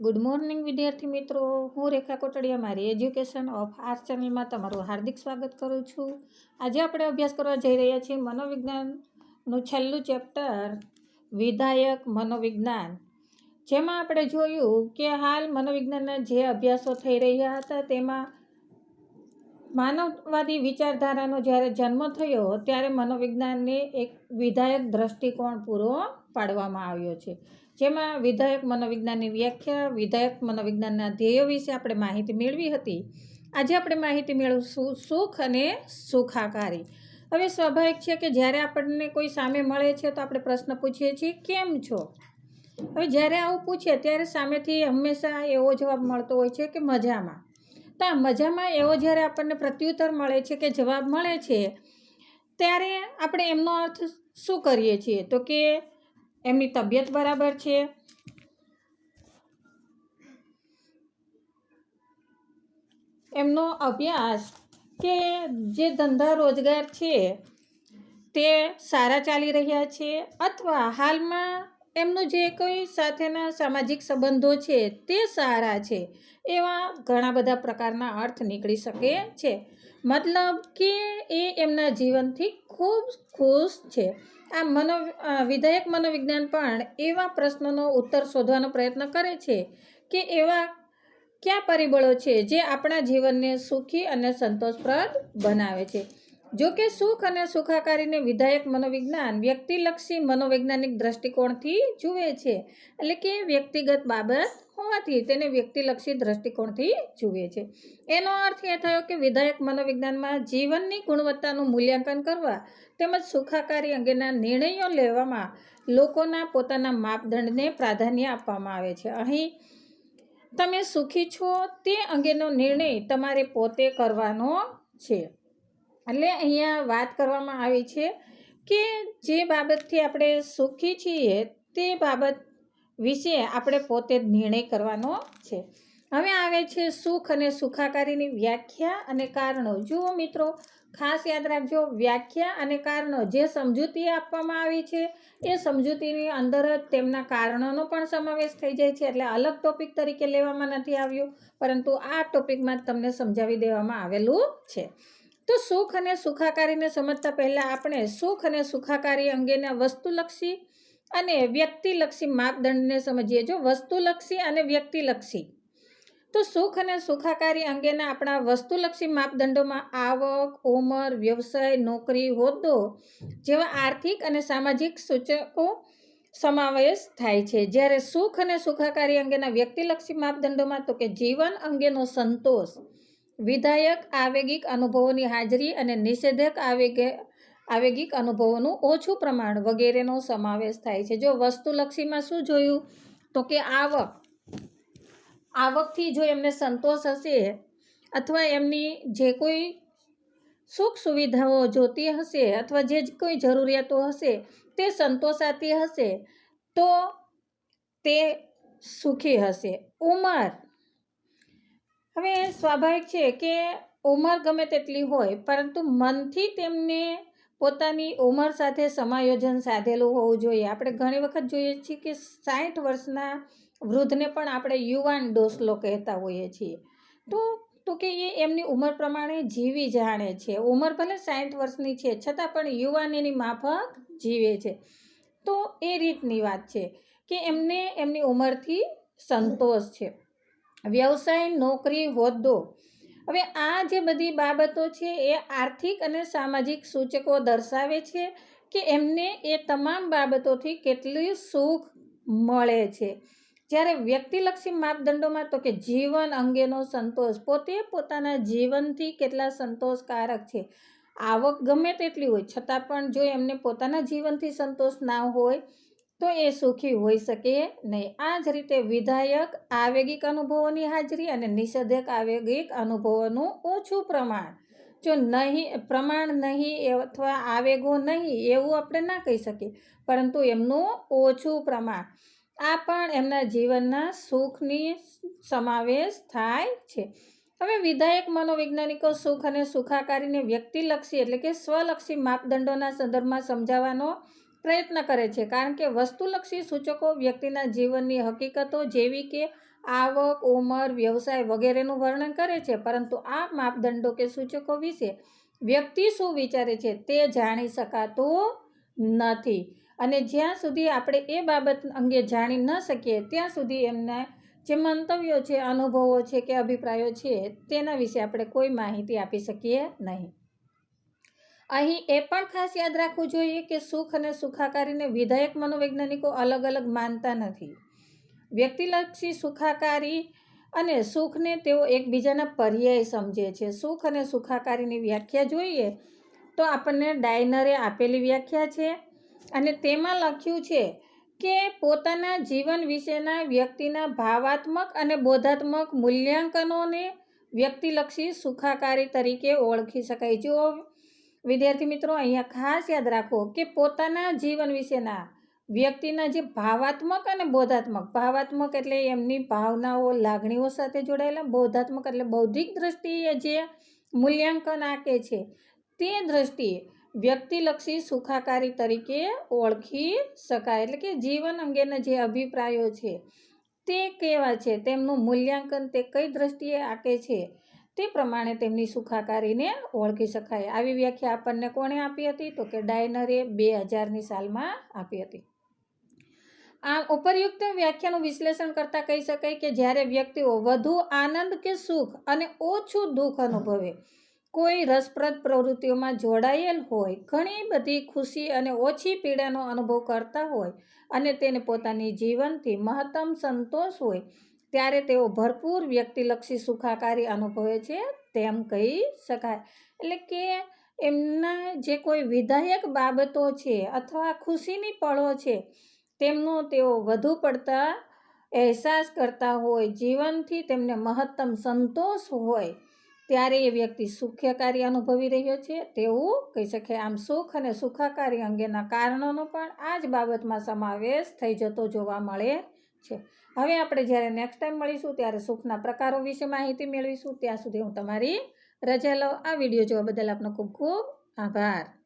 Good morning વિદ્યાર્થી મિત્રો. હું રેખા કોટડિયા, મારી એજ્યુકેશન ઓફ આર્ટ ચેનલમાં તમારું હાર્દિક સ્વાગત કરું છું. આજે આપણે અભ્યાસ કરવા જઈ રહ્યા છીએ મનોવિજ્ઞાનનું છેલ્લું ચેપ્ટર, વિધાયક મનોવિજ્ઞાન. જેમાં આપણે જોયું કે હાલ મનોવિજ્ઞાનના જે અભ્યાસો થઈ રહ્યા હતા, તેમાં માનવવાદી વિચારધારાનો જ્યારે જન્મ થયો, ત્યારે મનોવિજ્ઞાનને એક વિધાયક દ્રષ્ટિકોણ પૂરો પાડવામાં આવ્યો છે. જેમાં વિધાયક મનોવિજ્ઞાનની વ્યાખ્યા, વિધાયક મનોવિજ્ઞાનના ધ્યેયો વિશે આપણે માહિતી મેળવી હતી. આજે આપણે માહિતી મેળવીશું સુખ અને સુખાકારી. હવે સ્વાભાવિક છે કે જ્યારે આપણને કોઈ સામે મળે છે, તો આપણે પ્રશ્ન પૂછીએ છીએ, કેમ છો? હવે જ્યારે આવું પૂછીએ ત્યારે સામેથી હંમેશા એવો જવાબ મળતો હોય છે કે મજામાં. તો આ મજામાં એવો જ્યારે આપણને પ્રત્યુત્તર મળે છે કે જવાબ મળે છે, ત્યારે આપણે એમનો અર્થ શું કરીએ છીએ? તો કે એમની તબિયત બરાબર છે. એમનો અભ્યાસ કે જે ધંધા રોજગાર છે તે સારા ચાલી રહ્યા છે અથવા હાલમાં એમનું જે કોઈ સાથેના સામાજિક સંબંધો છે, તે સારા છે, એવા ઘણા બધા પ્રકારના અર્થ નીકળી શકે છે. મતલબ કે એ એમના જીવનથી ખૂબ ખુશ છે. આ મનો વિધાયક મનોવિજ્ઞાન પણ એવા પ્રશ્નોનો ઉત્તર શોધવાનો પ્રયત્ન કરે છે કે એવા કયા પરિબળો છે જે આપણા જીવનને સુખી અને સંતોષપ્રદ બનાવે છે. જો કે સુખ અને સુખાકારીને વિધાયક મનોવિજ્ઞાન વ્યક્તિલક્ષી મનોવૈજ્ઞાનિક દ્રષ્ટિકોણથી જુએ છે. એટલે કે વ્યક્તિગત બાબત હોવાથી તેને વ્યક્તિલક્ષી દ્રષ્ટિકોણથી જુએ છે. એનો અર્થ એ થયો કે વિધાયક મનોવિજ્ઞાનમાં જીવનની ગુણવત્તાનું મૂલ્યાંકન કરવા તેમજ સુખાકારી અંગેના નિર્ણયો લેવામાં લોકોના પોતાના માપદંડને પ્રાધાન્ય આપવામાં આવે છે. અહીં તમે સુખી છો તે અંગેનો નિર્ણય તમારે પોતે કરવાનો છે. એટલે અહીંયા વાત કરવામાં આવી છે કે જે બાબતથી આપણે સુખી છીએ તે બાબત વિશે આપણે પોતે નિર્ણય કરવાનો છે. હવે આવે છે સુખ અને સુખાકારીની વ્યાખ્યા અને કારણો. જુઓ મિત્રો, ખાસ યાદ રાખજો, વ્યાખ્યા અને કારણો જે સમજૂતી આપવામાં આવી છે, એ સમજૂતીની અંદર જ તેમના કારણોનો પણ સમાવેશ થઈ જાય છે. એટલે અલગ ટોપિક તરીકે લેવામાં નથી આવ્યો, પરંતુ આ ટોપિકમાં તમને સમજાવી દેવામાં આવેલું છે. તો સુખ અને સુખાકારીને સમજતા પહેલાં આપણે સુખ અને સુખાકારી અંગેના વસ્તુલક્ષી અને વ્યક્તિલક્ષી માપદંડને સમજીએ. જો વસ્તુલક્ષી અને વ્યક્તિલક્ષી, તો સુખ અને સુખાકારી અંગેના આપણા વસ્તુલક્ષી માપદંડોમાં આવક, ઉંમર, વ્યવસાય, નોકરી, હોદ્દો જેવા આર્થિક અને સામાજિક સૂચકો સમાવેશ થાય છે. જ્યારે સુખ અને સુખાકારી અંગેના વ્યક્તિલક્ષી માપદંડોમાં, તો કે જીવન અંગેનો સંતોષ વિધાયક આવેગિક અનુભવોની હાજરી અને નિષેધક આવેગે, આવેગિક અનુભવોનું ઓછું પ્રમાણ વગેરેનો સમાવેશ થાય છે. જો વસ્તુલક્ષીમાં શું જોયું? તો કે આવક. આવકથી જો એમને સંતોષ હશે અથવા એમની જે કોઈ સુખ સુવિધાઓ જોતી હશે અથવા જે કોઈ જરૂરિયાતો હશે તે સંતોષાતી હશે તો તે સુખી હશે. ઉંમર હવે સ્વાભાવિક છે કે ઉંમર ગમે તેટલી હોય, પરંતુ મનથી તેમને પોતાની ઉંમર સાથે સમાયોજન સાધેલું હોવું જોઈએ. આપણે ઘણી વખત જોઈએ છીએ કે સાઠ વર્ષના વૃદ્ધને પણ આપણે યુવાન ડોસલો કહેતા હોઈએ છીએ. તો તો કે એ એમની ઉંમર પ્રમાણે જીવી જાણે છે. ઉંમર ભલે સાઠ વર્ષની છે, છતાં પણ યુવાન એની માફક જીવે છે. તો એ રીતની વાત છે કે એમને એમની ઉંમરથી સંતોષ છે. વ્યવસાય નોકરી હોદ્દો. હવે આ જે બધી બાબતો છે એ આર્થિક અને સામાજિક સૂચકો દર્શાવે છે કે એમને એ તમામ બાબતોથી કેટલું સુખ મળે છે. જ્યારે વ્યક્તિલક્ષી માપદંડોમાં તો કે જીવન અંગેનો સંતોષ, પોતે પોતાના જીવનથી કેટલા સંતોષકારક છે? આવક ગમે તેટલી હોય, છતાં પણ જો એમને પોતાના જીવનથી સંતોષ ના હોય તો એ સુખી હોઈ શકે નહીં. આ જ રીતે વિધાયક આવેગિક અનુભવોની હાજરી અને નિષેધક આવેગિક અનુભવોનું ઓછું પ્રમાણ. જો નહીં, પ્રમાણ નહીં અથવા આવેગો નહીં એવું આપણે ના કહી શકીએ, પરંતુ એમનું ઓછું પ્રમાણ. આ પણ એમના જીવનના સુખની સમાવેશ થાય છે. હવે વિધાયક મનોવૈજ્ઞાનિકો સુખ અને સુખાકારીને વ્યક્તિલક્ષી એટલે કે સ્વલક્ષી માપદંડોના સંદર્ભમાં સમજાવવાનો પ્રયત્ન કરે છે. કારણ કે વસ્તુલક્ષી સૂચકો વ્યક્તિના જીવનની હકીકતો જેવી કે આવક, ઉંમર, વ્યવસાય વગેરેનું વર્ણન કરે છે. પરંતુ આ માપદંડો કે સૂચકો વિશે વ્યક્તિ શું વિચારે છે તે જાણી શકાતું નથી. અને જ્યાં સુધી આપણે એ બાબત અંગે જાણી ન શકીએ, ત્યાં સુધી એમના જે મંતવ્યો છે, અનુભવો છે કે અભિપ્રાયો છે, તેના વિશે આપણે કોઈ માહિતી આપી શકીએ નહીં. અહીં એ પણ ખાસ યાદ રાખવું જોઈએ કે સુખ અને સુખાકારીને વિધાયક મનોવૈજ્ઞાનિકો અલગ અલગ માનતા નથી. વ્યક્તિલક્ષી સુખાકારી અને સુખને તેઓ એકબીજાના પર્યાય સમજે છે. સુખ અને સુખાકારીની વ્યાખ્યા જોઈએ તો આપણને ડાયનરે આપેલી વ્યાખ્યા છે અને તેમાં લખ્યું છે કે પોતાના જીવન વિશેના વ્યક્તિના ભાવાત્મક અને બોધાત્મક મૂલ્યાંકનોને વ્યક્તિલક્ષી સુખાકારી તરીકે ઓળખી શકાય. જો વિદ્યાર્થી મિત્રો, અહીંયા ખાસ યાદ રાખો કે પોતાના જીવન વિશેના વ્યક્તિના જે ભાવાત્મક અને બોધાત્મક, ભાવાત્મક એટલે એમની ભાવનાઓ, લાગણીઓ સાથે જોડાયેલા, બોધાત્મક એટલે બૌદ્ધિક દ્રષ્ટિએ જે મૂલ્યાંકન આંકે છે, તે દ્રષ્ટિએ વ્યક્તિલક્ષી સુખાકારી તરીકે ઓળખી શકાય. એટલે કે જીવન અંગેના જે અભિપ્રાયો છે, તે કેવા છે, તેમનું મૂલ્યાંકન તે કઈ દ્રષ્ટિએ આંકે છે તે પ્રમાણે તેમની સુખાકારીને ઓળખી શકાય. આવી વ્યાખ્યા આપણને કોણે આપી હતી? તો કે ડાયનરે બે હજારની સાલમાં આપી હતી. આ ઉપરયુક્ત વ્યાખ્યાનું વિશ્લેષણ કરતાં કહી શકાય કે જ્યારે વ્યક્તિઓ વધુ આનંદ કે સુખ અને ઓછું દુઃખ અનુભવે, કોઈ રસપ્રદ પ્રવૃત્તિઓમાં જોડાયેલ હોય, ઘણી બધી ખુશી અને ઓછી પીડાનો અનુભવ કરતા હોય અને તેને પોતાની જીવનથી મહત્તમ સંતોષ હોય ત્યારે તેઓ ભરપૂર વ્યક્તિલક્ષી સુખાકારી અનુભવે છે તેમ કહી શકાય. એટલે કે એમના જે કોઈ વિધાયક બાબતો છે અથવા ખુશીની પળો છે, તેમનો તેઓ વધુ પડતા અહેસાસ કરતા હોય, જીવનથી તેમને મહત્તમ સંતોષ હોય, ત્યારે એ વ્યક્તિ સુખ્યકારી અનુભવી રહ્યો છે. તેવું કહી શકાય આમ સુખ અને સુખાકારી અંગેના કારણોનો પણ આ જ બાબતમાં સમાવેશ થઈ જતો જોવા મળે છે. હવે આપણે જ્યારે નેક્સ્ટ ટાઈમ મળીશું, ત્યારે સુખના પ્રકારો વિશે માહિતી મેળવીશું. ત્યાં સુધી હું તમારી રજા લઉં. આ વીડિયો જોવા બદલ આપનો ખૂબ ખૂબ આભાર.